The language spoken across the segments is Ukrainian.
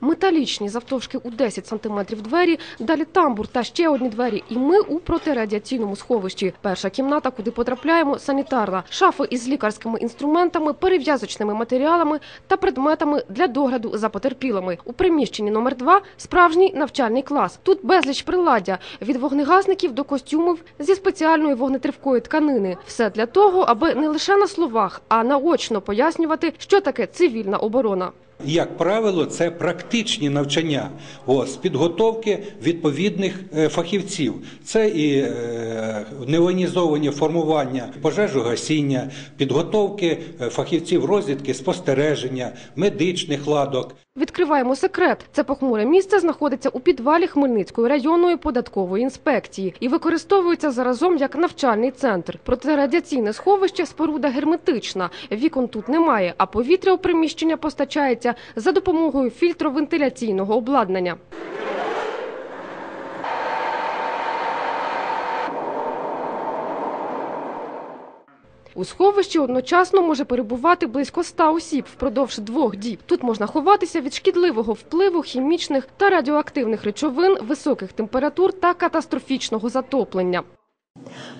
Металічні завтовшки у 10 сантиметрів двері, далі тамбур та ще одні двері. І ми у протирадіаційному сховищі. Перша кімната, куди потрапляємо, санітарна. Шафи із лікарськими інструментами, перев'язочними матеріалами та предметами для догляду за потерпілими. У приміщенні номер 2 справжній навчальний клас. Тут безліч приладдя від вогнегасників до костюмів зі спеціальної вогнетривкої тканини. Все для того, аби не лише на словах, а наочно пояснювати, що таке цивільна оборона. Як правило, це практичні навчання з підготовки відповідних е, фахівців. Це і е, неонізовані формування пожежогасіння, підготовки е, фахівців розвідки, спостереження, медичних ладок. Відкриваємо секрет. Це похмуре місце знаходиться у підвалі Хмельницької районної податкової інспекції і використовується заразом як навчальний центр. Проте радіаційне сховище споруда герметична. Вікон тут немає, а повітря у приміщення постачається за допомогою фільтровентиляційного обладнання. У сховищі одночасно може перебувати близько 100 осіб впродовж двох діб. Тут можна ховатися від шкідливого впливу хімічних та радіоактивних речовин, високих температур та катастрофічного затоплення.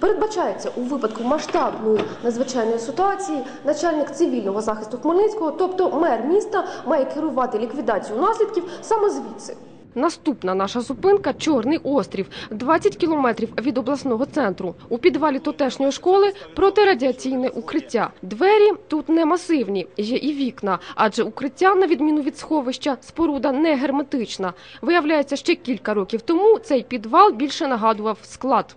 Передбачається у випадку масштабної надзвичайної ситуації начальник цивільного захисту Хмельницького, тобто мер міста, має керувати ліквідацією наслідків саме звідси. Наступна наша зупинка Чорний острів, 20 кілометрів від обласного центру. У підвалі тутешньої школи протирадіаційне укриття. Двері тут не масивні, є і вікна, адже укриття, на відміну від сховища, споруда не герметична. Виявляється, ще кілька років тому цей підвал більше нагадував склад.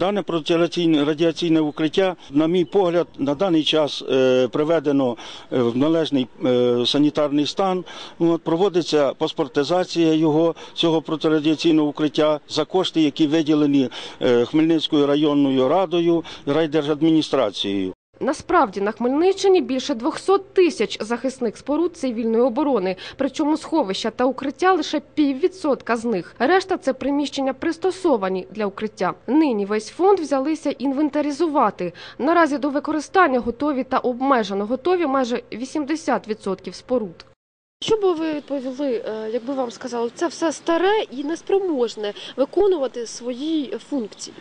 Дане протирадіаційне радіаційне укриття, на мій погляд, на даний час е, приведено е, в належний е, санітарний стан. Проводиться паспортизація його цього протирадіаційного укриття за кошти, які виділені Хмельницькою районною радою райдержадміністрацією. Насправді на Хмельниччині більше 200 тисяч захисних споруд цивільної оборони. Причому сховища та укриття лише піввідсотка з них. Решта це приміщення пристосовані для укриття. Нині весь фонд взялися інвентаризувати. Наразі до використання готові та обмежено готові майже 80% споруд. Що би ви відповіли, е, якби вам сказали, це все старе і неспроможне виконувати свої функції?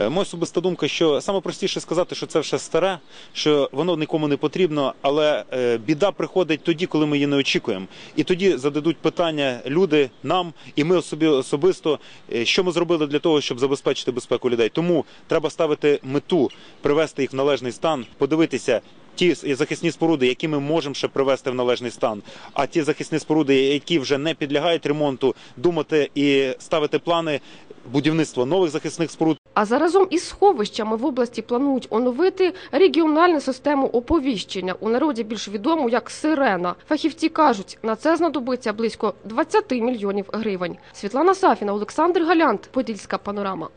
Е, Моя особиста думка, що саме простіше сказати, що це все старе, що воно нікому не потрібно, але е, біда приходить тоді, коли ми її не очікуємо. І тоді зададуть питання люди нам і ми собі особисто, що ми зробили для того, щоб забезпечити безпеку людей. Тому треба ставити мету, привести їх в належний стан, подивитися. Ті захисні споруди, які ми можемо ще привести в належний стан, а ті захисні споруди, які вже не підлягають ремонту, думати і ставити плани будівництва нових захисних споруд. А заразом із сховищами в області планують оновити регіональну систему оповіщення, у народі більш відому як сирена. Фахівці кажуть, на це знадобиться близько 20 мільйонів гривень. Світлана Сафіна, Олександр Галянт, Подільська панорама.